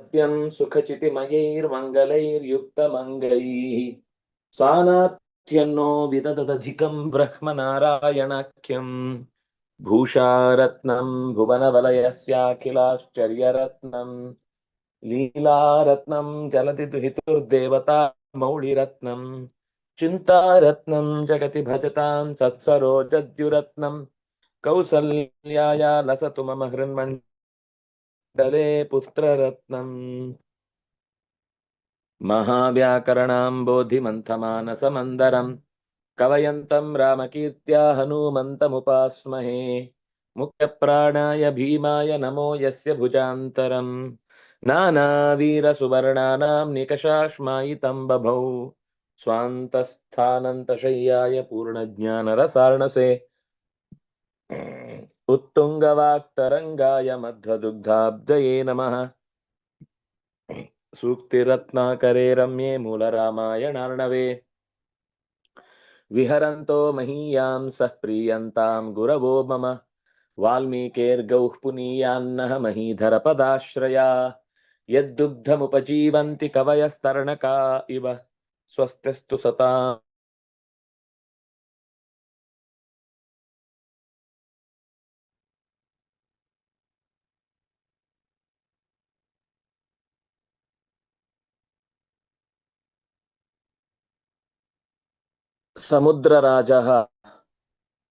सत्यं सुखचितिमयैर्मङ्गलैर्युक्तमङ्गैः स्वानात्यन्नो विदददधिकं ब्रह्मनारायणाख्यम् भूषारत्नं भुवनवलयस्याखिलाश्चर्यरत्नम् लीलारत्नं जलति दुहितुर्देवता मौळिरत्नम् चिन्तारत्नं, जगति भजतां सत्सरोजद्युरत्नं। कौसल्याया लसतु मम हृन्मण्डले पुत्ररत्नम्। महाव्याकरणाम्बोधिमन्थमानसमन्दरम् कवयन्तं रामकीर्त्या हनूमन्तमुपास्महे। मुख्यप्राणाय भीमाय नमो यस्य भुजान्तरम्। नानावीरसुवर्णानां निकषाश्मायितं बभौ। स्वान्तस्थानन्तशय्याय पूर्णज्ञानरसार्णसे। उत्तुङ्गवाक्तरङ्गाय मध्वदुग्धाब्दये नमः। सूक्तिरत्नाकरे रम्ये मूलरामायणार्णवे। विहरन्तो महीयां सः प्रीयन्तां गुरवो मम। वाल्मीकेर्गौः पुनीयान्नः महीधरपदाश्रया। यद्दुग्धमुपजीवन्ति कवयस्तरणका इव। स्वस्तिस्तु सता समुद्रराजः।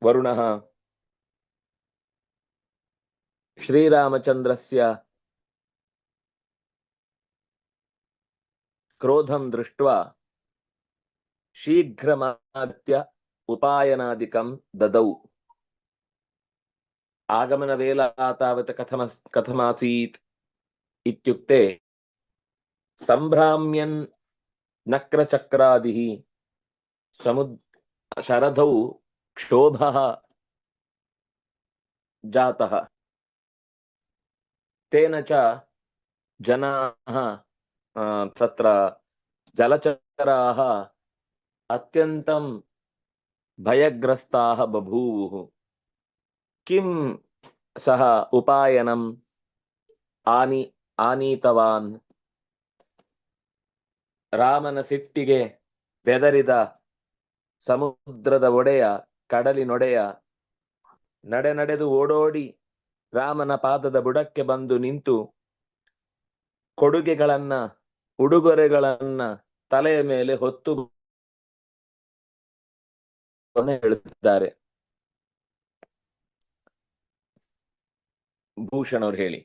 वरुणः। श्रीरामचन्द्रस्य क्रोधं दृष्ट्वा शीघ्रमागत्य उपायनादिकं ददौ। आगमनवेला तावत् कथमस्, कथमासीत् इत्युक्ते सम्भ्राम्यन् नक्रचक्रादिः समुद् ಶರಧೌ ಕ್ಷೋಭ ಜಾತ. ತೇನ ಚ ಜನಾ ತತ್ರ ಜಲಚರಾಹ ಅತ್ಯಂತಂ ಭಯಗ್ರಸ್ತಾಹ ಬಭೂವು ಕಂ ಸಹ ಉಪಾಯನಂ ಆನಿ, ಆನೀತವಾನ್. ರಾಮನ ಸಿಟ್ಟಿಗೆ ಬೆದರಿದ ಸಮುದ್ರದ ಒಡೆಯ, ಕಡಲಿನೊಡೆಯ, ನಡೆ ನಡೆದು ಓಡೋಡಿ ರಾಮನ ಪಾದದ ಬುಡಕ್ಕೆ ಬಂದು ನಿಂತು ಕೊಡುಗೆಗಳನ್ನ, ಉಡುಗೊರೆಗಳನ್ನ ತಲೆಯ ಮೇಲೆ ಹೊತ್ತು ಹೇಳುತ್ತಿದ್ದಾರೆ ಭೂಷಣ್ ಅವ್ರು ಹೇಳಿ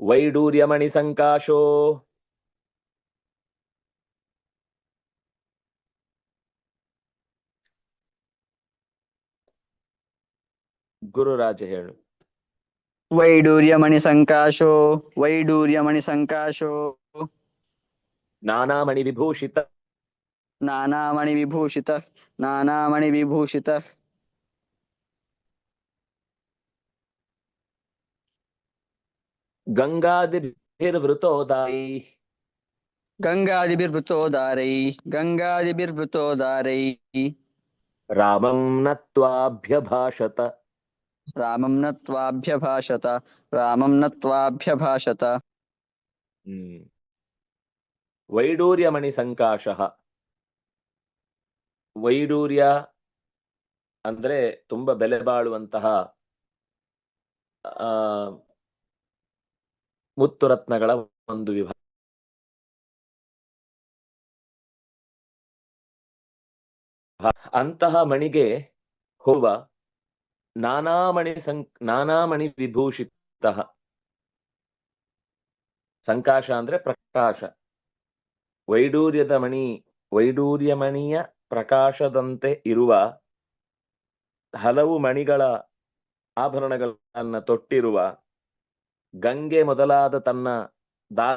ವೈಡೂರ್ಯಮಣಿ ಸಂಕಾಶೋ ಗುರುರಾಜ ಹೇಳು ವೈಡೂರ್ಯಮಣಿ ಸಂಕಾಶೋ ವೈಡೂರ್ಯಮಣಿ ಸಂಕಾಶೋ ನಾನಾಮಣಿ ವಿಭೂಷಿತ ನಾನಾಮಣಿ ವಿಭೂಷಿತ ನಾನಾಮಣಿ ವಿಭೂಷಿತ ಗಂಗಾದಿರ್ವೃತೋದಾಯಿ ಗಂಗಾದಿಭಿರ್ವೃತೋದಾರೈ ಗಂಗಾದಿಭಿರ್ವೃತೋದಾರೈ. ರಾಮಂ ನತ್ವಾಭ್ಯಭಾಷತ. ರಾಮಂ ನತ್ವಾಭ್ಯಭಾಷತ ರಾಮಂ ತ್ವಾಭ್ಯಭಾಷತ ಹ್ಮ್ ವೈಡೂರ್ಯಮಣಿ ಸಂಕಾಶ ವೈಡೂರ್ಯ ಅಂದ್ರೆ ತುಂಬಾ ಬೆಲೆ ಬಾಳುವಂತಹ, ಆ, ಮುತ್ತು ರತ್ನಗಳ ಒಂದು ವಿಭಾಗ ಅಂತಹ ಮಣಿಗೆ ಹೋವ ನಾನಾಮಣಿ ಸಂ ನಾನಾಮಣಿ ವಿಭೂಷಿತ. ಸಂಕಾಶ ಅಂದ್ರೆ ಪ್ರಕಾಶ. ವೈಡೂರ್ಯದ ಮಣಿ, ವೈಡೂರ್ಯಮಣಿಯ ಪ್ರಕಾಶದಂತೆ ಇರುವ ಹಲವು ಮಣಿಗಳ ಆಭರಣಗಳನ್ನ ತೊಟ್ಟಿರುವ ಗಂಗೆ ಮೊದಲಾದ ತನ್ನ ದಾ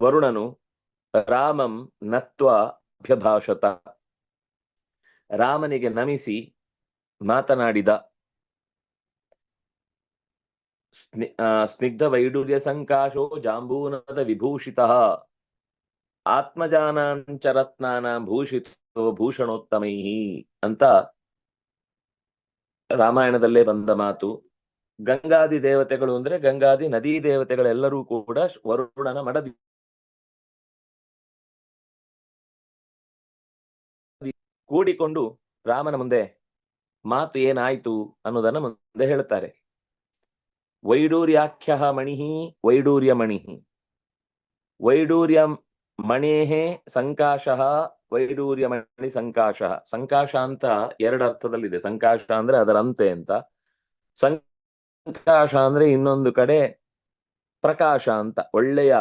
ವರುಣನು ರಾಮಂ ನತ್ವ ಅಭ್ಯಭಾಷತ. ರಾಮನಿಗೆ ನಮಿಸಿ ಮಾತನಾಡಿದ. ಸ್ನಿಗ್ಧ ವೈಡೂರ್ಯ ಸಂಕಾಶೋ ಜಾಂಬೂನದ ವಿಭೂಷಿತ. ಆತ್ಮಜಾನಾಂಚ ರತ್ನಾನ ಭೂಷಿತೋ ಭೂಷಣೋತ್ತಮೈ ಅಂತ ರಾಮಾಯಣದಲ್ಲೇ ಬಂದ ಮಾತು. ಗಂಗಾದಿ ದೇವತೆಗಳು ಅಂದ್ರೆ ಗಂಗಾದಿ ನದಿ ದೇವತೆಗಳೆಲ್ಲರೂ ಕೂಡ ವರುಣನ ಮಡದಿ ಕೂಡಿಕೊಂಡು ರಾಮನ ಮುಂದೆ ಮಾತು ಏನಾಯ್ತು ಅನ್ನೋದನ್ನ ಮುಂದೆ ಹೇಳ್ತಾರೆ ವೈಡೂರ್ಯಾಖ್ಯ ಮಣಿಹಿ ವೈಡೂರ್ಯ ಮಣಿಹಿ ವೈಡೂರ್ಯ ಮಣೇಹೇ ಸಂಕಾಶಃ, ವೈಡೂರ್ಯ ಮಣಿ ಸಂಕಾಶ. ಸಂಕಾಶ ಅಂತ ಎರಡು ಅರ್ಥದಲ್ಲಿದೆ. ಸಂಕಾಶ ಅಂದ್ರೆ ಅದರ ಅಂತೆ ಅಂತ. ಸಂಕಾಶ ಅಂದ್ರೆ ಇನ್ನೊಂದು ಕಡೆ ಪ್ರಕಾಶ ಅಂತ, ಒಳ್ಳೆಯ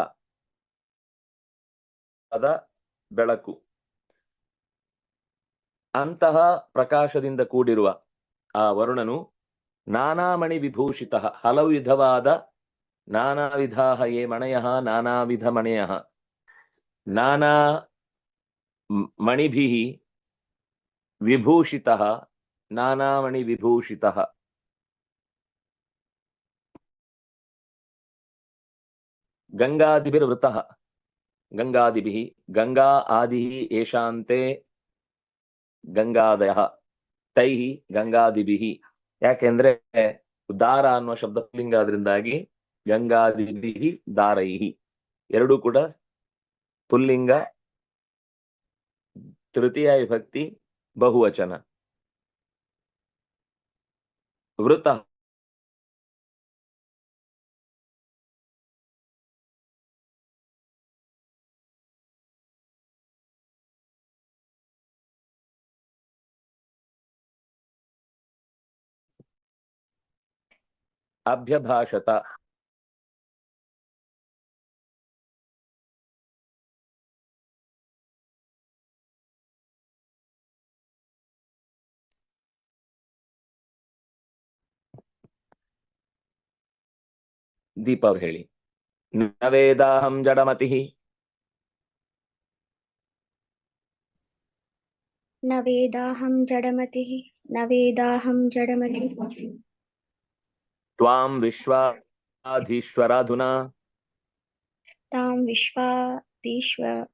ಅದ ಬೆಳಕು. ಅಂತಹ ಪ್ರಕಾಶದಿಂದ ಕೂಡಿರುವ ಆ ವರುಣನು ನಾನಾಮಣಿ ವಿಭೂಷಿತ, ಹಲವು ವಿಧವಾದ ನಾನಾ ವಿಧಾ ಯೇ ಮಣಯ ನಾನಾ ವಿಧ ಮಣಯ. ನಾನಾ ಮಣಿಭಿ ವಿಭೂಷಿತ, ನಾನಾಮಣಿ ನಾನಾ ಮಣಿ ಗಂಗಾದಿಭಿ ಗಂಗಾದಿಭಿರ್ವೃತಃ. ಗಂಗಾದಿಭಿಃ, ಗಂಗಾ ಆದಿ ಏಷಾಂತೆ ಗಂಗಾದಯ ತೈಹಿ ಗಂಗಾದಿಬಿಹಿ ಯಾಕೆಂದ್ರೆ ದಾರ ಅನ್ನುವ ಶಬ್ದ ಪುಲ್ಲಿಂಗ ಆದ್ರಿಂದಾಗಿ ಗಂಗಾದಿಭಿಃ ದಾರೈಹಿ ಎರಡೂ ಕೂಡ ಪುಲ್ಲಿಂಗ, ತೃತೀಯ ವಿಭಕ್ತಿ, ಬಹುವಚನ. ವೃತ ಅಭ್ಯಭಾಷತ ದೀಪ ಅವ್ರು ಹೇಳಿ ನ ವೇದಾಹಂ ಜಡಮತಿ न वेदाहं जडमतिः न त्वां विश्वाधीश्वराधुना। ताम विश्वाधीश्व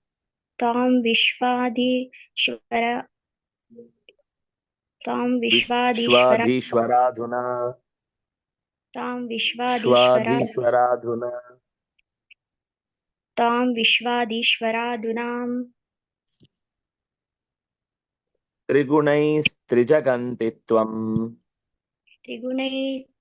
ताम विश्वाधीश्वर ताम विश्वाधीश्वराधुना। ताम विश्वाधीश्वराधुना। ताम विश्वाधीश्वराधुनाम् त्रिगुणैस्त्रिजगन्तित्वम् त्रिगुणैः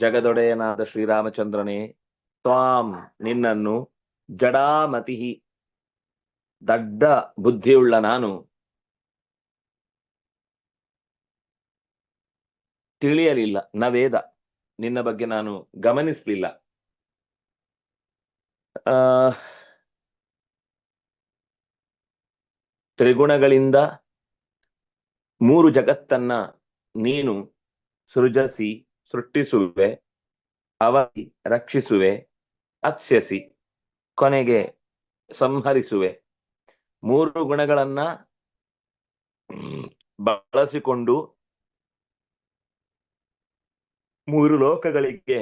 ಜಗದೊಡೆಯನಾದ ಶ್ರೀರಾಮಚಂದ್ರನೇ, ತ್ವಾಂ ನಿನ್ನನ್ನು ಜಡಾಮತಿ ದಡ್ಡ ಬುದ್ಧಿಯುಳ್ಳ ನಾನು. ತಿಳಿಯಲಿಲ್ಲ, ನ ವೇದ. ನಿನ್ನ ಬಗ್ಗೆ ನಾನು ಗಮನಿಸಲಿಲ್ಲ. ತ್ರಿಗುಣಗಳಿಂದ ಮೂರು ಜಗತ್ತನ್ನ ನೀನು ಸೃಜಿಸಿ ಸೃಷ್ಟಿಸುವೆ, ಅವಧಿ ರಕ್ಷಿಸುವೆ ಅತ್ಸಿ ಕೊನೆಗೆ ಸಂಹರಿಸುವೆ. ಮೂರು ಗುಣಗಳನ್ನ ಬಳಸಿಕೊಂಡು ಮೂರು ಲೋಕಗಳಿಗೆ,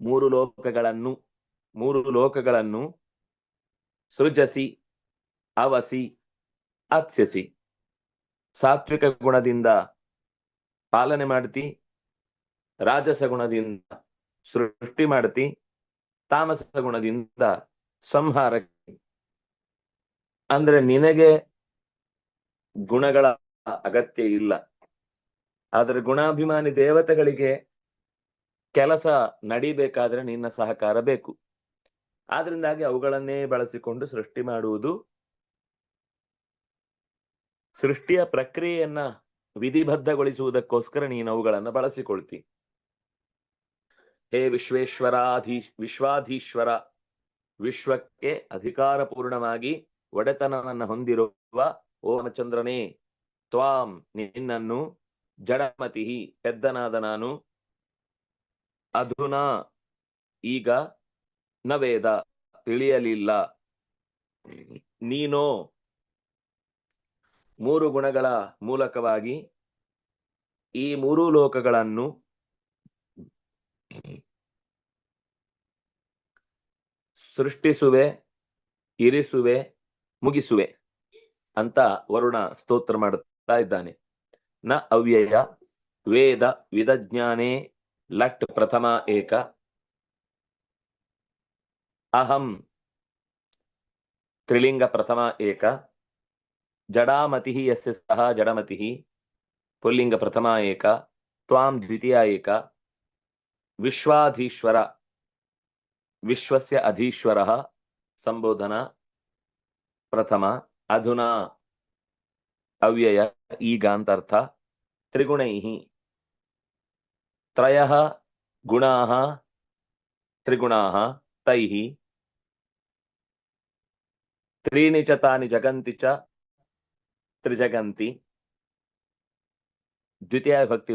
ಮೂರು ಲೋಕಗಳನ್ನು ಮೂರು ಲೋಕಗಳನ್ನು ಸೃಜಸಿ, ಅವಸಿ ಅತ್ಸಿ ಸಾತ್ವಿಕ ಗುಣದಿಂದ ಪಾಲನೆ ಮಾಡ್ತಿ ರಾಜಸ ಗುಣದಿಂದ ಸೃಷ್ಟಿ ಮಾಡ್ತಿ ತಾಮಸ ಗುಣದಿಂದ ಸಂಹಾರ ಅಂದ್ರೆ ನಿನಗೆ ಗುಣಗಳ ಅಗತ್ಯ ಇಲ್ಲ. ಆದರೆ ಗುಣಾಭಿಮಾನಿ ದೇವತೆಗಳಿಗೆ ಕೆಲಸ ನಡಿಬೇಕಾದ್ರೆ ನಿನ್ನ ಸಹಕಾರ ಬೇಕು. ಆದ್ರಿಂದಾಗಿ ಅವುಗಳನ್ನೇ ಬಳಸಿಕೊಂಡು ಸೃಷ್ಟಿ ಮಾಡುವುದು ಸೃಷ್ಟಿಯ ಪ್ರಕ್ರಿಯೆಯನ್ನ ವಿಧಿಬದ್ಧಗೊಳಿಸುವುದಕ್ಕೋಸ್ಕರ ನೀನು ಅವುಗಳನ್ನು ಬಳಸಿಕೊಳ್ತಿ. ಹೇ ವಿಶ್ವೇಶ್ವರಾಧಿ, ವಿಶ್ವಾಧೀಶ್ವರ, ವಿಶ್ವಕ್ಕೆ ಅಧಿಕಾರ ಪೂರ್ಣವಾಗಿ ಒಡೆತನವನ್ನು ಹೊಂದಿರುವ ಓಮಚಂದ್ರನೇ, ತ್ವಾಂ ನಿನ್ನನ್ನು ಜಡಮತಿ ಪೆದ್ದನಾದ ನಾನು. ಅಧುನಾ, ಈಗ ನವೇದ, ತಿಳಿಯಲಿಲ್ಲ. ನೀನೋ, ಮೂರು ಗುಣಗಳ ಮೂಲಕವಾಗಿ ಈ ಮೂರು ಲೋಕಗಳನ್ನು ಸೃಷ್ಟಿಸುವೆ, ಇರಿಸುವೆ, ಮುಗಿಸುವೆ ಅಂತ ವರುಣ ಸ್ತೋತ್ರ ಮಾಡುತ್ತಾ ಇದ್ದಾನೆ. ನ ಅವ್ಯಯ, ವೇದ ವಿದಜ್ಞಾನೇ ಲಟ್ ಪ್ರಥಮ ಏಕ. ಅಹಂ, ತ್ರಿಲಿಂಗ ಪ್ರಥಮ ಏಕ. ಜಡಾಮತಿ ಯಸ್ಯ ಸಹ ಜಡಮತಿ, ಪುಲ್ಲಿಂಗ ಪ್ರಥಮ ಏಕ. ತ್ವಾಂ ದ್ವಿತೀಯ ಏಕ. ವಿಶ್ವಾಧೀಶ್ವರ ವಿಶ್ವಸ್ಯ ಅಧೀಶ್ವರ ಸಂಬೋಧನ ಪ್ರಥಮ ಅಧುನಾ ಅವ್ಯಯ ಈಗ ಅಂತರ್ಥ ತ್ರಿಗುಣೈ ತ್ರಯ ಗುಣಾ ತ್ರಿಗುಣಾ ತೈ ತ್ರೀಣಿ ಚ ತಾನಿ ಜಗಂತಿ ಚ ತ್ರಿಜಗಂತಿ ದ್ವಿತೀಯ ಭಕ್ತಿ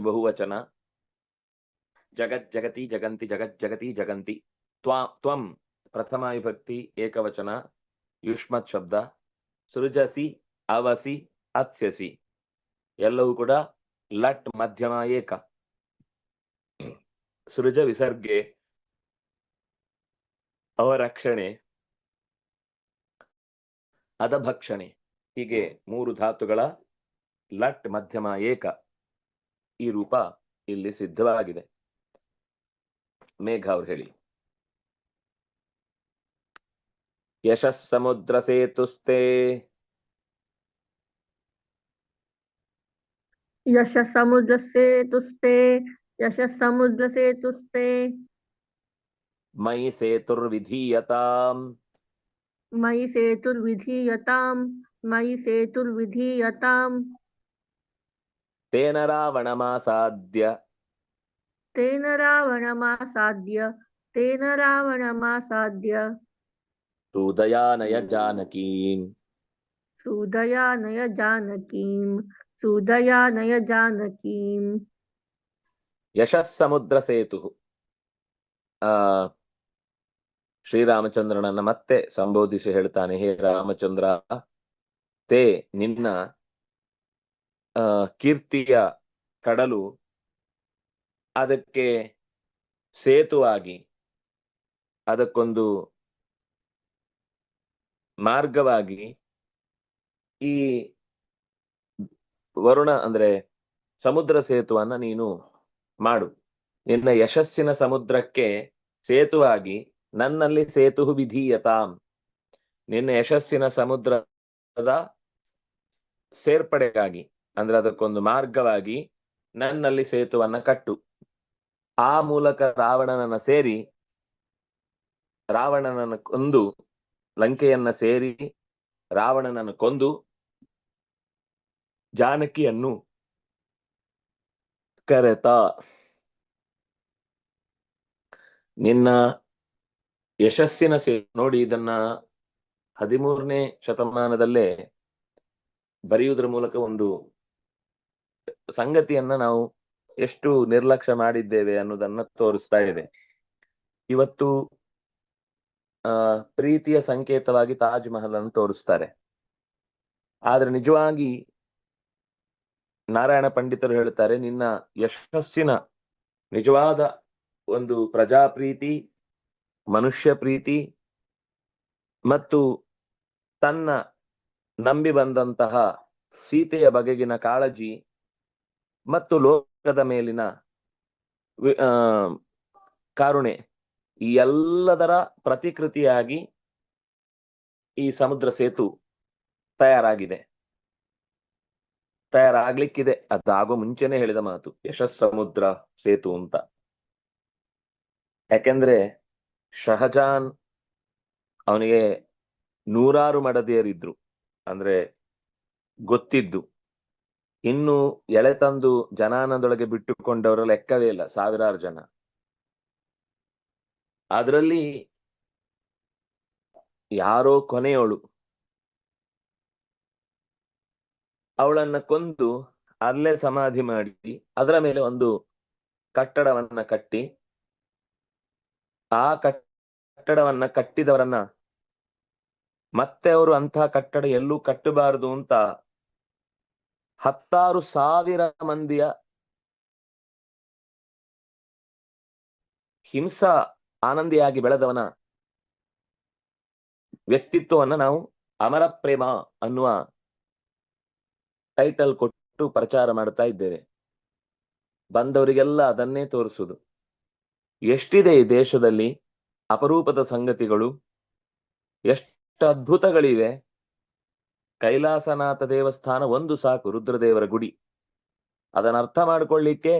ಬಹುವಚನ ಜಗತ್ ಜಗತಿ ಜಗಂತಿ ಜಗತ್ ಜಗತಿ ಜಗಂತಿ. ತ್ವಾ, ತ್ವಂ ಪ್ರಥಮ ವಿಭಕ್ತಿ ಏಕವಚನ, ಯುಷ್ಮತ್ ಶಬ್ದ, ಸೃಜಸಿ, ಅವಸಿ, ಅತ್ಸ್ಯಸಿ. ಎಲ್ಲವೂ ಕೂಡ ಲಟ್ ಮಧ್ಯಮ ಏಕ. ಸೃಜ ವಿಸರ್ಗೆ, ಅವರಕ್ಷಣೆ, ಅದಭಕ್ಷಣೆ. ಹೀಗೆ ಮೂರು ಧಾತುಗಳ ಲಟ್ ಮಧ್ಯಮ ಏಕ ಈ ರೂಪ ಇಲ್ಲಿ ಸಿದ್ಧವಾಗಿದೆ. ಮೇಘ ಅವ್ರು ಹೇಳಿ ಯಶಸ್ ಸಮುದ್ರ ಸೇತುಸ್ತೆ यशसमुद्रसेतुस्ते यशसमुद्रसेतुस्ते ಮಯಿ ಸೇತುರ್ವಿಧೀಯತಾಂ मयि सेतुर्विधीयताम् मयि सेतुर्विधीयताम् ತೇನ ರಾವಣಮಾಸಾದ್ಯ तेन रावणमासाद्य तेन रावणमासाद्य ಹೃದಯಾನಯ ಜಾನಕೀಂ सुदयानय जानकीम् सुदयानय जानकीम् ಯಶಸ್ ಸಮುದ್ರ ಸೇತು ಆ ಶ್ರೀರಾಮಚಂದ್ರನನ್ನ ಮತ್ತೆ ಸಂಬೋಧಿಸಿ ಹೇಳ್ತಾನೆ ಹೇ ರಾಮಚಂದ್ರ ತೇ ನಿನ್ನ ಆ ಕೀರ್ತಿಯ ಕಡಲು ಅದಕ್ಕೆ ಸೇತುವಾಗಿ ಅದಕ್ಕೊಂದು ಮಾರ್ಗವಾಗಿ ಈ ವರುಣ ಅಂದ್ರೆ ಸಮುದ್ರ ಸೇತುವನ್ನ ನೀನು ಮಾಡು. ನಿನ್ನ ಯಶಸ್ಸಿನ ಸಮುದ್ರಕ್ಕೆ ಸೇತುವಾಗಿ ನನ್ನಲ್ಲಿ ಸೇತು ವಿಧೀಯತಾಂ. ನಿನ್ನ ಯಶಸ್ಸಿನ ಸಮುದ್ರದ ಸೇರ್ಪಡೆಗಾಗಿ ಅಂದ್ರೆ ಅದಕ್ಕೊಂದು ಮಾರ್ಗವಾಗಿ ನನ್ನಲ್ಲಿ ಸೇತುವನ್ನ ಕಟ್ಟು. ಆ ಮೂಲಕ ರಾವಣನನ್ನ ಸೇರಿ, ರಾವಣನನ್ನು ಕೊಂದು, ಲಂಕೆಯನ್ನ ಸೇರಿ ರಾವಣನನ್ನು ಕೊಂದು, ಜಾನಕಿಯನ್ನು ಕರೆತ. ನಿನ್ನ ಯಶಸ್ಸಿನ ಸೇ, ನೋಡಿ ಇದನ್ನ ಹದಿಮೂರನೇ ಶತಮಾನದಲ್ಲೇ ಬರೆಯುವುದರ ಮೂಲಕ ಒಂದು ಸಂಗತಿಯನ್ನ ನಾವು ಎಷ್ಟು ನಿರ್ಲಕ್ಷ್ಯ ಮಾಡಿದ್ದೇವೆ ಅನ್ನೋದನ್ನ ತೋರಿಸ್ತಾ ಇದೆ. ಇವತ್ತು, ಆ, ಪ್ರೀತಿಯ ಸಂಕೇತವಾಗಿ ತಾಜ್ ಮಹಲ್ ಅನ್ನು ತೋರಿಸ್ತಾರೆ. ಆದ್ರೆ ನಿಜವಾಗಿ ನಾರಾಯಣ ಪಂಡಿತರು ಹೇಳ್ತಾರೆ, ನಿನ್ನ ಯಶಸ್ಸಿನ ನಿಜವಾದ ಒಂದು ಪ್ರಜಾಪ್ರೀತಿ, ಮನುಷ್ಯ ಪ್ರೀತಿ ಮತ್ತು ತನ್ನ ನಂಬಿ ಬಂದಂತಹ ಸೀತೆಯ ಬಗೆಗಿನ ಕಾಳಜಿ ಮತ್ತು ಲೋಕದ ಮೇಲಿನ ಕಾರುಣೆ ಈ ಎಲ್ಲದರ ಪ್ರತಿಕೃತಿಯಾಗಿ ಈ ಸಮುದ್ರ ಸೇತು ತಯಾರಾಗಿದೆ. ತಯಾರಾಗ್ಲಿಕ್ಕಿದೆ. ಅದಾಗೋ ಮುಂಚೆನೆ ಹೇಳಿದ ಮಾತು ಯಶಸ್ ಸಮುದ್ರ ಸೇತು ಅಂತ. ಯಾಕೆಂದ್ರೆ ಶಹಜಾನ್ ಅವನಿಗೆ ನೂರಾರು ಮಡದಿಯರಿದ್ರು. ಅಂದ್ರೆ ಗೊತ್ತಿದ್ದು. ಇನ್ನು ಎಳೆ ತಂದು ಜನಾನದೊಳಗೆ ಬಿಟ್ಟುಕೊಂಡವರ ಲೆಕ್ಕವೇ ಇಲ್ಲ, ಸಾವಿರಾರು ಜನ. ಅದರಲ್ಲಿ ಯಾರೋ ಕೊನೆಯವಳು. ಅವಳನ್ನ ಕೊಂದು ಅಲ್ಲೇ ಸಮಾಧಿ ಮಾಡಿ, ಅದರ ಮೇಲೆ ಒಂದು ಕಟ್ಟಡವನ್ನ ಕಟ್ಟಿ, ಆ ಕಟ್ಟಡವನ್ನ ಕಟ್ಟಿದವರನ್ನ ಮತ್ತೆ ಅವರು ಅಂತಹ ಕಟ್ಟಡ ಎಲ್ಲೂ ಕಟ್ಟಬಾರದು ಅಂತ ಹತ್ತಾರು ಸಾವಿರ ಮಂದಿಯ ಹಿಂಸಾ ಆನಂದಿಯಾಗಿ ಬೆಳೆದವನ ವ್ಯಕ್ತಿತ್ವವನ್ನ ನಾವು ಅಮರ ಪ್ರೇಮ ಅನ್ನುವ ಟೈಟಲ್ ಕೊಟ್ಟು ಪ್ರಚಾರ ಮಾಡ್ತಾ ಇದ್ದೇವೆ. ಬಂದವರಿಗೆಲ್ಲ ಅದನ್ನೇ ತೋರಿಸುದು ಎಷ್ಟಿದೆ ಈ ದೇಶದಲ್ಲಿ ಅಪರೂಪದ ಸಂಗತಿಗಳು? ಎಷ್ಟು ಅದ್ಭುತಗಳಿವೆ? ಕೈಲಾಸನಾಥ ದೇವಸ್ಥಾನ ಒಂದು ಸಾಕು, ರುದ್ರದೇವರ ಗುಡಿ. ಅದನ್ನ ಅರ್ಥ ಮಾಡ್ಕೊಳ್ಳಿಕ್ಕೆ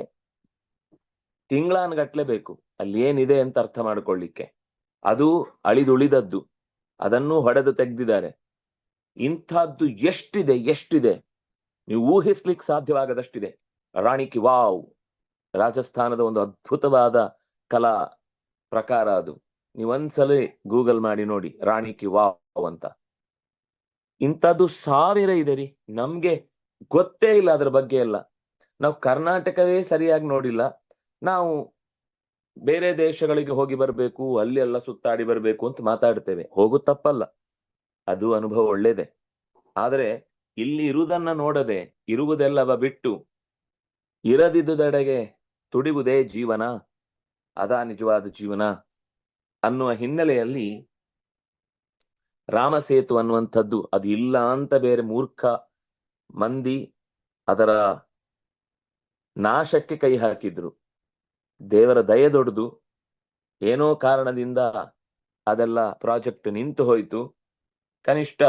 ತಿಂಗಳಾನ್ಗಟ್ಲೆ ಬೇಕು. ಅಲ್ಲಿ ಏನಿದೆ ಅಂತ ಅರ್ಥ ಮಾಡ್ಕೊಳ್ಳಿಕ್ಕೆ. ಅದು ಅಳಿದುಳಿದದ್ದು. ಅದನ್ನು ಹೊಡೆದು ತೆಗ್ದಿದ್ದಾರೆ. ಇಂಥದ್ದು ಎಷ್ಟಿದೆ ಎಷ್ಟಿದೆ? ನೀವು ಊಹಿಸ್ಲಿಕ್ಕೆ ಸಾಧ್ಯವಾಗದಷ್ಟಿದೆ. ರಾಣಿ ಕಿ ವಾವ್! ರಾಜಸ್ಥಾನದ ಒಂದು ಅದ್ಭುತವಾದ ಕಲಾ ಪ್ರಕಾರ ಅದು. ನೀವೊಂದ್ಸಲ ಗೂಗಲ್ ಮಾಡಿ ನೋಡಿ ರಾಣಿ ಕಿ ವಾವ್ ಅಂತ. ಇಂಥದ್ದು ಸಾವಿರ ಇದೆ ರೀ ನಮ್ಗೆ ಗೊತ್ತೇ ಇಲ್ಲ ಅದ್ರ ಬಗ್ಗೆ ಎಲ್ಲ. ನಾವು ಕರ್ನಾಟಕವೇ ಸರಿಯಾಗಿ ನೋಡಿಲ್ಲ. ನಾವು ಬೇರೆ ದೇಶಗಳಿಗೆ ಹೋಗಿ ಬರಬೇಕು, ಅಲ್ಲಿ ಎಲ್ಲ ಸುತ್ತಾಡಿ ಬರಬೇಕು ಅಂತ ಮಾತಾಡ್ತೇವೆ. ಹೋಗು ತಪ್ಪಲ್ಲ. ಅದು ಅನುಭವ ಒಳ್ಳೇದೆ. ಆದ್ರೆ ಇಲ್ಲಿ ಇರುವುದನ್ನ ನೋಡದೆ ಇರುವುದೆಲ್ಲವ ಬಿಟ್ಟು ಇರದಿದ್ದುದೆಡೆಗೆ ತುಡಿವುದೇ ಜೀವನ. ಅದಾ ನಿಜವಾದ ಜೀವನ ಅನ್ನುವ ಹಿನ್ನೆಲೆಯಲ್ಲಿ ರಾಮಸೇತು ಅನ್ನುವಂಥದ್ದು ಅದು ಇಲ್ಲ ಅಂತ ಬೇರೆ ಮೂರ್ಖ ಮಂದಿ ಅದರ ನಾಶಕ್ಕೆ ಕೈ ಹಾಕಿದ್ರು. ದೇವರ ದಯ ದೊಡ್ದು ಏನೋ ಕಾರಣದಿಂದ ಅದೆಲ್ಲ ಪ್ರಾಜೆಕ್ಟ್ ನಿಂತು ಹೋಯಿತು. ಕನಿಷ್ಠ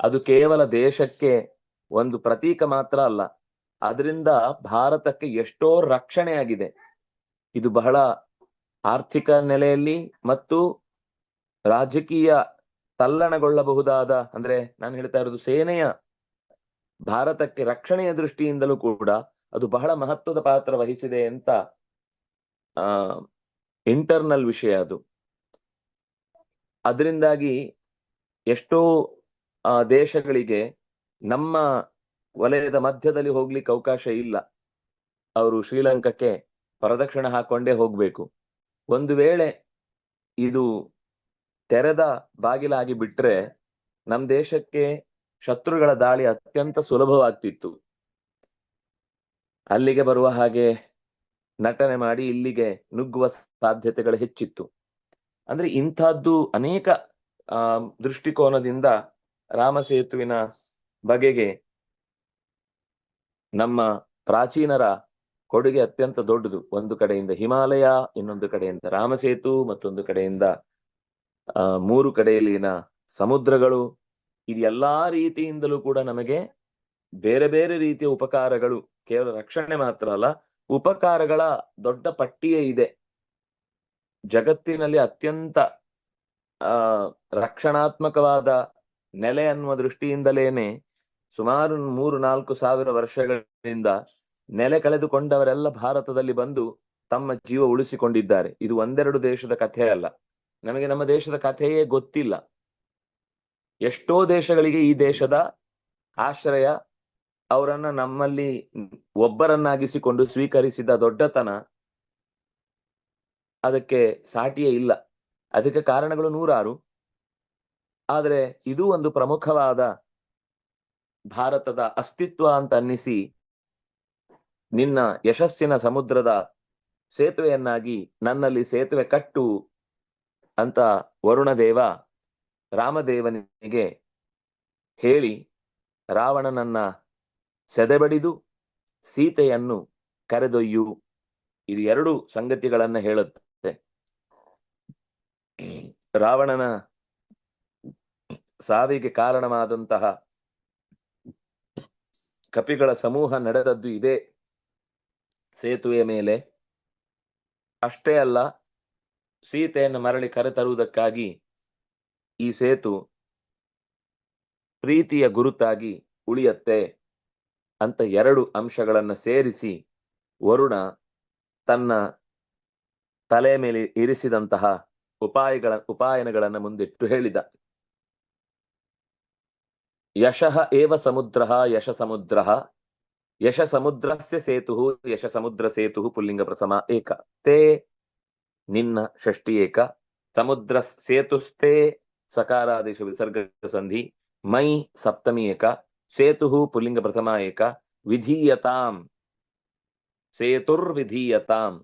ಅದು ಕೇವಲ ದೇಶಕ್ಕೆ ಒಂದು ಪ್ರತೀಕ ಮಾತ್ರ ಅಲ್ಲ, ಅದರಿಂದ ಭಾರತಕ್ಕೆ ಎಷ್ಟೋ ರಕ್ಷಣೆ ಆಗಿದೆ. ಇದು ಬಹಳ ಆರ್ಥಿಕ ನೆಲೆಯಲ್ಲಿ ಮತ್ತು ರಾಜಕೀಯ ತಲ್ಲಣಗೊಳ್ಳಬಹುದಾದ, ಅಂದ್ರೆ ನಾನು ಹೇಳ್ತಾ ಇರೋದು ಸೇನೆಯ ಭಾರತಕ್ಕೆ ರಕ್ಷಣೆಯ ದೃಷ್ಟಿಯಿಂದಲೂ ಕೂಡ ಅದು ಬಹಳ ಮಹತ್ವದ ಪಾತ್ರ ವಹಿಸಿದೆ ಅಂತ, ಆ ಇಂಟರ್ನಲ್ ವಿಷಯ ಅದು. ಅದರಿಂದಾಗಿ ಎಷ್ಟೋ, ಆ, ದೇಶಗಳಿಗೆ ನಮ್ಮ ವಲಯದ ಮಧ್ಯದಲ್ಲಿ ಹೋಗ್ಲಿಕ್ಕೆ ಅವಕಾಶ ಇಲ್ಲ. ಅವರು ಶ್ರೀಲಂಕಾಕ್ಕೆ ಪ್ರದಕ್ಷಿಣೆ ಹಾಕೊಂಡೇ ಹೋಗ್ಬೇಕು. ಒಂದು ವೇಳೆ ಇದು ತೆರೆದ ಬಾಗಿಲಾಗಿ ಬಿಟ್ರೆ ನಮ್ ದೇಶಕ್ಕೆ ಶತ್ರುಗಳ ದಾಳಿ ಅತ್ಯಂತ ಸುಲಭವಾಗ್ತಿತ್ತು. ಅಲ್ಲಿಗೆ ಬರುವ ಹಾಗೆ ನಟನೆ ಮಾಡಿ ಇಲ್ಲಿಗೆ ನುಗ್ಗುವ ಸಾಧ್ಯತೆಗಳು ಹೆಚ್ಚಿತ್ತು. ಅಂದ್ರೆ ಇಂಥದ್ದು ಅನೇಕ ದೃಷ್ಟಿಕೋನದಿಂದ ರಾಮಸೇತುವಿನ ಬಗೆಗೆ ನಮ್ಮ ಪ್ರಾಚೀನರ ಕೊಡುಗೆ ಅತ್ಯಂತ ದೊಡ್ಡದು. ಒಂದು ಕಡೆಯಿಂದ ಹಿಮಾಲಯ, ಇನ್ನೊಂದು ಕಡೆಯಿಂದ ರಾಮಸೇತು, ಮತ್ತೊಂದು ಕಡೆಯಿಂದ ಮೂರು ಕಡೆಯಲ್ಲಿನ ಸಮುದ್ರಗಳು, ಇದು ಎಲ್ಲಾ ರೀತಿಯಿಂದಲೂ ಕೂಡ ನಮಗೆ ಬೇರೆ ಬೇರೆ ರೀತಿಯ ಉಪಕಾರಗಳು, ಕೇವಲ ರಕ್ಷಣೆ ಮಾತ್ರ ಅಲ್ಲ, ಉಪಕಾರಗಳ ದೊಡ್ಡ ಪಟ್ಟಿಯೇ ಇದೆ. ಜಗತ್ತಿನಲ್ಲಿ ಅತ್ಯಂತ ರಕ್ಷಣಾತ್ಮಕವಾದ ನೆಲೆ ಅನ್ನುವ ದೃಷ್ಟಿಯಿಂದಲೇನೆ ಸುಮಾರು ಮೂರು ನಾಲ್ಕು ಸಾವಿರ ವರ್ಷಗಳಿಂದ ನೆಲೆ ಕಳೆದುಕೊಂಡವರೆಲ್ಲ ಭಾರತದಲ್ಲಿ ಬಂದು ತಮ್ಮ ಜೀವ ಉಳಿಸಿಕೊಂಡಿದ್ದಾರೆ. ಇದು ಒಂದೆರಡು ದೇಶದ ಕಥೆ ಅಲ್ಲ ನಮಗೆ ನಮ್ಮ ದೇಶದ ಕಥೆಯೇ ಗೊತ್ತಿಲ್ಲ. ಎಷ್ಟೋ ದೇಶಗಳಿಗೆ ಈ ದೇಶದ ಆಶ್ರಯ ಅವರನ್ನ ನಮ್ಮಲ್ಲಿ ಒಬ್ಬರನ್ನಾಗಿಸಿಕೊಂಡು ಸ್ವೀಕರಿಸಿದ ದೊಡ್ಡತನ ಅದಕ್ಕೆ ಸಾಟಿಯೇ ಇಲ್ಲ. ಅದಕ್ಕೆ ಕಾರಣಗಳು ನೂರಾರು. ಆದರೆ ಇದು ಒಂದು ಪ್ರಮುಖವಾದ ಭಾರತದ ಅಸ್ತಿತ್ವ ಅಂತ ಅನ್ನಿಸಿ ನಿನ್ನ ಯಶಸ್ಸಿನ ಸಮುದ್ರದ ಸೇತುವೆಯನ್ನಾಗಿ ನನ್ನಲ್ಲಿ ಸೇತುವೆ ಕಟ್ಟು ಅಂತ ವರುಣದೇವ ರಾಮದೇವನಿಗೆ ಹೇಳಿ ರಾವಣನನ್ನ ಸೆದೆಬಡಿದು ಸೀತೆಯನ್ನು ಕರೆದೊಯ್ಯು. ಇದು ಎರಡು ಸಂಗತಿಗಳನ್ನ ಹೇಳುತ್ತೆ. ರಾವಣನ ಸಾವಿಗೆ ಕಾರಣವಾದಂತಹ ಕಪಿಗಳ ಸಮೂಹ ನಡೆದದ್ದು ಇದೆ ಸೇತುವೆಯ ಮೇಲೆ. ಅಷ್ಟೇ ಅಲ್ಲ ಸೀತೆಯನ್ನು ಮರಳಿ ಕರೆತರುವುದಕ್ಕಾಗಿ ಈ ಸೇತು ಪ್ರೀತಿಯ ಗುರುತಾಗಿ ಉಳಿಯತ್ತೆ ಅಂತ ಎರಡು ಅಂಶಗಳನ್ನು ಸೇರಿಸಿ ವರುಣ ತನ್ನ ತಲೆ ಮೇಲೆ ಇರಿಸಿದಂತಹ ಉಪಾಯಗಳ, ಉಪಾಯನಗಳನ್ನು ಮುಂದಿಟ್ಟು ಹೇಳಿದ. ಯಶಃ ಏವ ಸಮುದ್ರ ಯಶ ಸಮುದ್ರ ಯಶ ಸಮುದ್ರಸ್ಯ ಸೇತು ಯಶ ಸಮುದ್ರ ಸೇತು ಪುಲ್ಲಿಂಗ ಪ್ರಸಮ ಏಕ. ತೇ ನಿನ್ನ ಷಷ್ಠಿ ಏಕ ಸಮುದ್ರ ಸೇತುಸ್ತೆ ಸಕಾರಾದೇಶ ವಿಸರ್ಗ ಸಂಧಿ ಮೈ ಸಪ್ತಮಿ ಏಕ ಸೇತು ಪುಲ್ಲಿಂಗ ಪ್ರಥಮ ಏಕ ವಿಧೀಯತಾಂ ಸೇತುರ್ವಿಧೀಯತಾಂ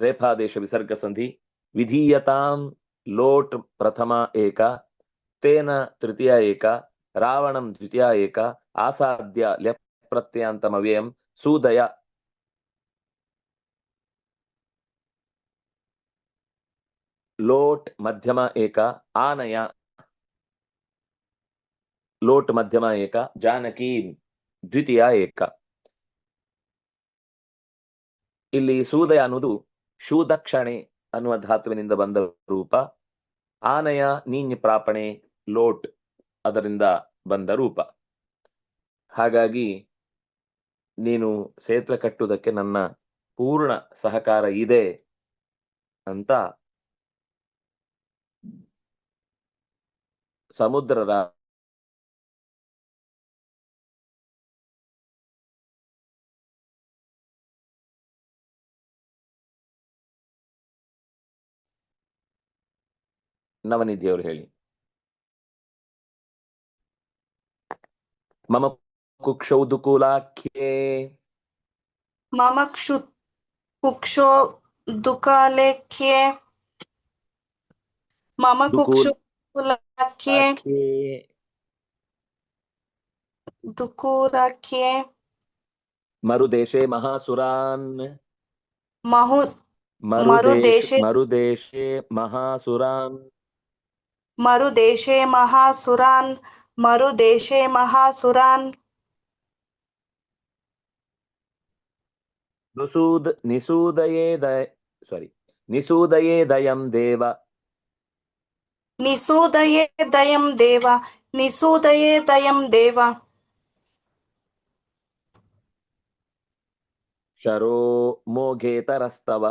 ರೇಫಾದೇಶ ವಿಸರ್ಗ ಸಂಧಿ ವಿಧೀಯತಾಂ ಲೋಟ್ ಪ್ರಥಮ ಏಕ ತೇನ ತೃತೀಯ ಏಕ ರಾವಣಂ ದ್ವಿತೀಯ ಏಕ ಆಸಾದ್ಯ ಲೆಪ್ ಪ್ರತ್ಯಯಾಂತಮವ್ಯಯಂ ಸೂದಯ ಲೋಟ್ ಮಧ್ಯಮ ಏಕ ಆನಯ. ಲೋಟ್ ಮಧ್ಯಮ ಏಕ ಜಾನಕಿ ದ್ವಿತೀಯ ಏಕ. ಇಲ್ಲಿ ಸೂದಯ ಅನ್ನುವುದು ಶೂದಕ್ಷಣೆ ಅನ್ನುವ ಧಾತುವಿನಿಂದ ಬಂದ ರೂಪ. ಆನಯ, ನೀನ್ಯ ಪ್ರಾಪಣೆ, ಲೋಟ್ ಅದರಿಂದ ಬಂದ ರೂಪ. ಹಾಗಾಗಿ ನೀನು ಸೇತುವೆ ಕಟ್ಟುವುದಕ್ಕೆ ನನ್ನ ಪೂರ್ಣ ಸಹಕಾರ ಇದೆ ಅಂತ ಸಮುದ್ರದ ನವನಿಧಿಯವರು ಹೇಳಿ. ಮಮ ಕುಕ್ಷೌದುಕೂಲಾಖ್ಯೇ. ಮಮ ಕ್ಷು ಕುಕ್ಷೋ ದುಕಾಲೇಖ್ಯೆ ಮಮ ಕುಕ್ಷೋ Dukurakie. Dukurakie. मरुदेशे महासुरान् महु मरुदेशे मरुदेशे मरुदेशे महासुरान् मरुदेशे महासुरान् निसूदये दय सॉरी निसूदये दयं निसूदये दयं देव निसूदये दयं देव। शरो मोघेतरस्तव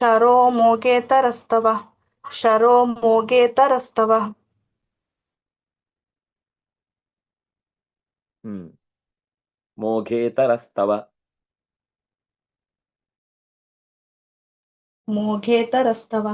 शरो मोघेतरस्तव शरो मोघेतरस्तव हम्म, मोघेतरस्तव मोघेतरस्तव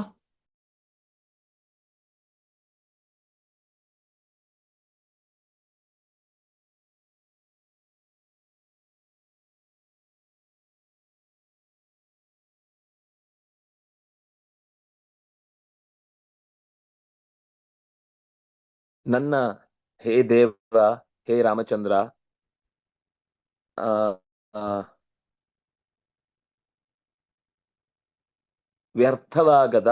ನನ್ನ ಹೇ ದೇವ, ಹೇ ರಾಮಚಂದ್ರ ವ್ಯರ್ಥವಾಗದ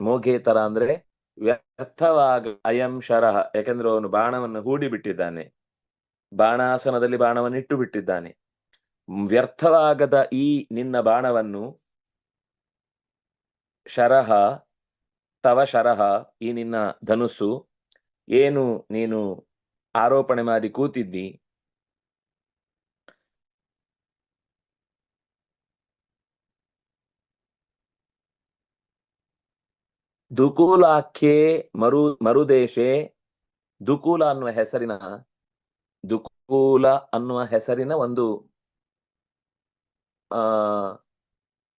ಮೋಘೇತರ ಅಂದ್ರೆ ವ್ಯರ್ಥವಾಗ ಅಯಂ ಶರಹ ಯಾಕೆಂದ್ರೆ ಅವನು ಬಾಣವನ್ನು ಹೂಡಿ ಬಿಟ್ಟಿದ್ದಾನೆ ಬಾಣಾಸನದಲ್ಲಿ ಬಾಣವನ್ನು ಇಟ್ಟು ಬಿಟ್ಟಿದ್ದಾನೆ. ವ್ಯರ್ಥವಾಗದ ಈ ನಿನ್ನ ಬಾಣವನ್ನು ಶರಹ ತವ ಶರಹ ಈ ನಿನ್ನ ಧನುಸ್ಸು ಏನು ನೀನು ಆರೋಪಣೆ ಮಾಡಿ ಕೂತಿದ್ದಿ? ದುಕೂಲಾಖ್ಯೆ ಮರು, ಮರುದೇಶೆ, ದುಕೂಲ ಅನ್ನುವ ಹೆಸರಿನ, ದುಕೂಲ ಅನ್ನುವ ಹೆಸರಿನ ಒಂದು, ಆ,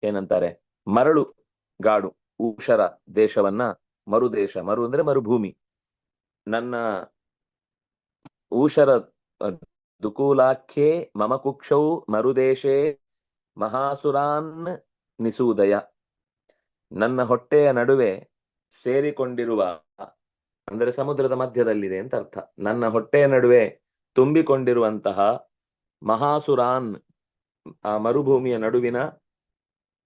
ಏನಂತಾರೆ, ಮರಳು, ಗಾಡು, ಉಷರ ದೇಶವನ್ನ ಮರುದೇಶ, ಮರು ಅಂದ್ರೆ ಮರುಭೂಮಿ. ನನ್ನ ಊಷರ ದುಕೂಲಾಖ್ಯೆ ಮಮ ಕುಕ್ಷೌ ಮರುದೇಶೇ ಮಹಾಸುರಾನ್ ನಿಸೂದಯ. ನನ್ನ ಹೊಟ್ಟೆಯ ನಡುವೆ ಸೇರಿಕೊಂಡಿರುವ, ಅಂದರೆ ಸಮುದ್ರದ ಮಧ್ಯದಲ್ಲಿದೆ ಅಂತ ಅರ್ಥ. ನನ್ನ ಹೊಟ್ಟೆಯ ನಡುವೆ ತುಂಬಿಕೊಂಡಿರುವಂತಹ ಮಹಾಸುರಾನ್, ಆ ಮರುಭೂಮಿಯ ನಡುವಿನ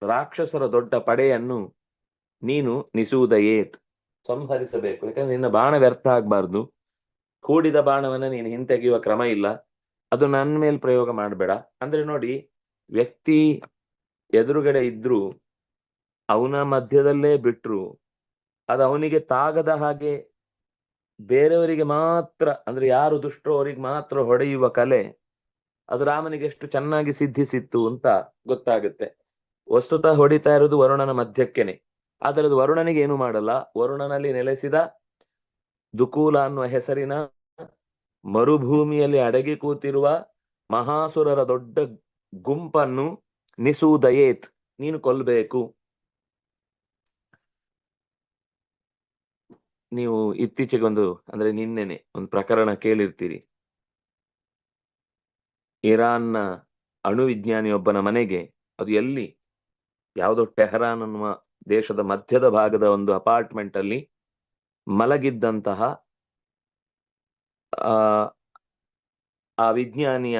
ರಾಕ್ಷಸರ ದೊಡ್ಡ ಪಡೆಯನ್ನು ನೀನು ನಿಸೂದಯೇತ್. ಸಂಹರಿಸಬೇಕು. ಯಾಕಂದ್ರೆ ನಿನ್ನ ಬಾಣ ವ್ಯರ್ಥ ಆಗ್ಬಾರ್ದು. ಕೂಡಿದ ಬಾಣವನ್ನ ನೀನು ಹಿಂತೆಗೆಯುವ ಕ್ರಮ ಇಲ್ಲ. ಅದು ನನ್ನ ಮೇಲೆ ಪ್ರಯೋಗ ಮಾಡಬೇಡ. ಅಂದ್ರೆ ನೋಡಿ, ವ್ಯಕ್ತಿ ಎದುರುಗಡೆ ಇದ್ರು, ಅವನ ಮಧ್ಯದಲ್ಲೇ ಬಿಟ್ರು, ಅದು ಅವನಿಗೆ ತಾಗದ ಹಾಗೆ ಬೇರೆಯವರಿಗೆ ಮಾತ್ರ, ಅಂದ್ರೆ ಯಾರು ದುಷ್ಟರು ಅವರಿಗೆ ಮಾತ್ರ ಹೊಡೆಯುವ ಕಲೆ, ಅದು ರಾಮನಿಗೆ ಎಷ್ಟು ಚೆನ್ನಾಗಿ ಸಿದ್ಧಿಸಿತ್ತು ಅಂತ ಗೊತ್ತಾಗುತ್ತೆ. ವಸ್ತುತ ಹೊಡಿತಾ ಇರೋದು ವರುಣನ ಮಧ್ಯಕ್ಕೇನೆ. ಆದರೆ ಅದು ವರುಣನಿಗೆ ಏನು ಮಾಡಲ್ಲ. ವರುಣನಲ್ಲಿ ನೆಲೆಸಿದ ದುಕೂಲ ಅನ್ನುವ ಹೆಸರಿನ ಮರುಭೂಮಿಯಲ್ಲಿ ಅಡಗಿ ಕೂತಿರುವ ಮಹಾಸುರರ ದೊಡ್ಡ ಗುಂಪನ್ನು ನಿಸೂದಯೇತ್, ನೀನು ಕೊಲ್ಬೇಕು. ನೀವು ಇತ್ತೀಚೆಗೆ ಒಂದು, ಅಂದ್ರೆ ನಿನ್ನೆನೆ ಒಂದು ಪ್ರಕರಣ ಕೇಳಿರ್ತೀರಿ. ಇರಾನ್ನ ಅಣು ವಿಜ್ಞಾನಿಯೊಬ್ಬನ ಮನೆಗೆ, ಅದು ಎಲ್ಲಿ? ಯಾವುದೋ ಟೆಹರಾನ್ ಅನ್ನುವ ದೇಶದ ಮಧ್ಯದ ಭಾಗದ ಒಂದು ಅಪಾರ್ಟ್ಮೆಂಟ್ ಅಲ್ಲಿ ಮಲಗಿದ್ದಂತಹ, ಆ ವಿಜ್ಞಾನಿಯ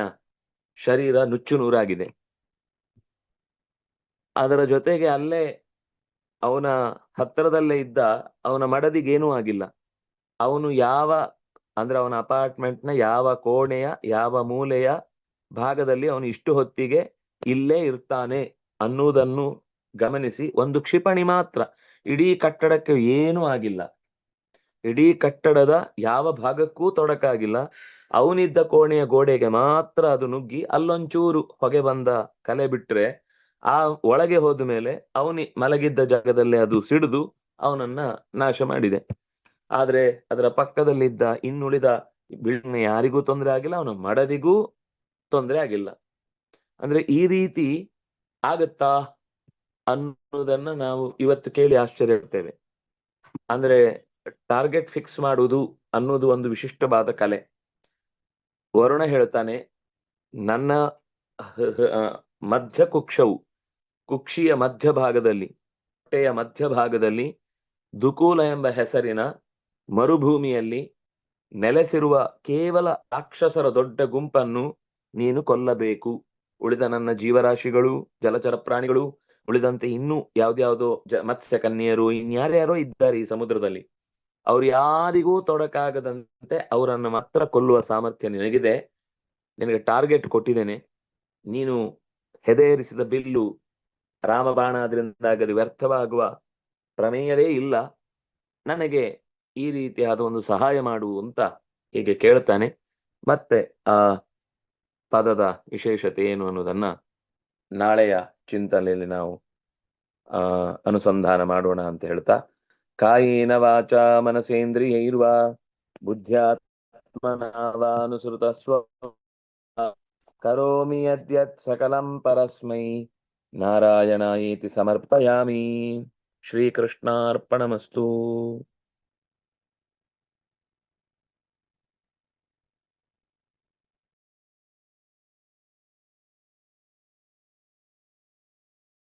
ಶರೀರ ನುಚ್ಚು ನೂರಾಗಿದೆ. ಅದರ ಜೊತೆಗೆ ಅಲ್ಲೇ ಅವನ ಹತ್ತಿರದಲ್ಲೇ ಇದ್ದ ಅವನ ಮಡದಿಗೇನೂ ಆಗಿಲ್ಲ. ಅವನು ಯಾವ, ಅಂದ್ರೆ ಅವನ ಅಪಾರ್ಟ್ಮೆಂಟ್ನ ಯಾವ ಕೋಣೆಯ, ಯಾವ ಮೂಲೆಯ ಭಾಗದಲ್ಲಿ ಅವನು ಇಷ್ಟು ಹೊತ್ತಿಗೆ ಇಲ್ಲೇ ಇರ್ತಾನೆ ಅನ್ನುವುದನ್ನು ಗಮನಿಸಿ, ಒಂದು ಕ್ಷಿಪಣಿ ಮಾತ್ರ. ಇಡೀ ಕಟ್ಟಡಕ್ಕೆ ಏನೂ ಆಗಿಲ್ಲ. ಇಡೀ ಕಟ್ಟಡದ ಯಾವ ಭಾಗಕ್ಕೂ ತೊಡಕಾಗಿಲ್ಲ. ಅವನಿದ್ದ ಕೋಣೆಯ ಗೋಡೆಗೆ ಮಾತ್ರ ಅದು ನುಗ್ಗಿ ಅಲ್ಲೊಂಚೂರು ಹೊಗೆ ಬಂದ ಕಲೆ ಬಿಟ್ರೆ, ಆ ಒಳಗೆ ಹೋದ ಮೇಲೆ ಅವನಿ ಮಲಗಿದ್ದ ಜಾಗದಲ್ಲೇ ಅದು ಸಿಡಿದು ಅವನನ್ನ ನಾಶ ಮಾಡಿದೆ. ಆದ್ರೆ ಅದರ ಪಕ್ಕದಲ್ಲಿದ್ದ ಇನ್ನುಳಿದ ಬಿಲ್ಡಿಂಗ್ ಯಾರಿಗೂ ತೊಂದರೆ ಆಗಿಲ್ಲ, ಅವನ ಮಡದಿಗೂ ತೊಂದರೆ ಆಗಿಲ್ಲ. ಅಂದ್ರೆ ಈ ರೀತಿ ಆಗತ್ತಾ? ಅನ್ನೋದನ್ನ ನಾವು ಇವತ್ತು ಕೇಳಿ ಆಶ್ಚರ್ಯ ಇರ್ತೇವೆ ಅಂದ್ರೆ ಟಾರ್ಗೆಟ್ ಫಿಕ್ಸ್ ಮಾಡುವುದು ಅನ್ನೋದು ಒಂದು ವಿಶಿಷ್ಟವಾದ ಕಲೆ. ವರುಣ ಹೇಳ್ತಾನೆ, ನನ್ನ ಮಧ್ಯ ಕುಕ್ಷವು, ಕುಕ್ಷಿಯ ಮಧ್ಯಭಾಗದಲ್ಲಿ ಹೊಟ್ಟೆಯ ಮಧ್ಯಭಾಗದಲ್ಲಿ ದುಕೂಲ ಎಂಬ ಹೆಸರಿನ ಮರುಭೂಮಿಯಲ್ಲಿ ನೆಲೆಸಿರುವ ಕೇವಲ ರಾಕ್ಷಸರ ದೊಡ್ಡ ಗುಂಪನ್ನು ನೀನು ಕೊಲ್ಲಬೇಕು. ಉಳಿದ ನನ್ನ ಜೀವರಾಶಿಗಳು, ಜಲಚರ ಪ್ರಾಣಿಗಳು ಉಳಿದಂತೆ ಇನ್ನೂ ಯಾವ್ದ್ಯಾವ್ದೋ ಜ ಮತ್ಸ್ಯ ಕನ್ಯರು ಇನ್ಯಾರ್ಯಾರೋ ಇದ್ದಾರೆ ಈ ಸಮುದ್ರದಲ್ಲಿ. ಅವ್ರು ಯಾರಿಗೂ ತೊಡಕಾಗದಂತೆ ಅವರನ್ನು ಮಾತ್ರ ಕೊಲ್ಲುವ ಸಾಮರ್ಥ್ಯ ನಿನಗಿದೆ. ನಿನಗೆ ಟಾರ್ಗೆಟ್ ಕೊಟ್ಟಿದ್ದೇನೆ. ನೀನು ಹೆದೇರಿಸಿದ ಬಿಲ್ಲು ರಾಮಬಾಣ ವ್ಯರ್ಥವಾಗುವ ಪ್ರಮೇಯವೇ ಇಲ್ಲ. ನನಗೆ ಈ ರೀತಿಯಾದ ಒಂದು ಸಹಾಯ ಮಾಡು ಅಂತ ಹೀಗೆ ಕೇಳ್ತಾನೆ. ಮತ್ತೆ ಆ ಪದದ ವಿಶೇಷತೆ ಏನು ಅನ್ನೋದನ್ನ ನಾಳೆಯ ಚಿಂತನೆಯಲ್ಲಿ ನಾವು, ಆ, ಅನುಸಂಧಾನ ಮಾಡೋಣ ಅಂತ ಹೇಳ್ತಾ, ಕಾಯೇನ ವಾಚ ಮನಸೇಂದ್ರಿಯೈರ್ವಾ ಬುದ್ಧ್ಯಾತ್ಮನಾವಾನುಸೃತ ಸ್ವ, ಕರೋಮಿ ಯದ್ಯತ್ ಸಕಲಂ ಪರಸ್ಮೈ, ನಾರಾಯಣಾಯೇತಿ ಸಮರ್ಪಯಾಮಿ, ಶ್ರೀಕೃಷ್ಣಾರ್ಪಣಮಸ್ತು.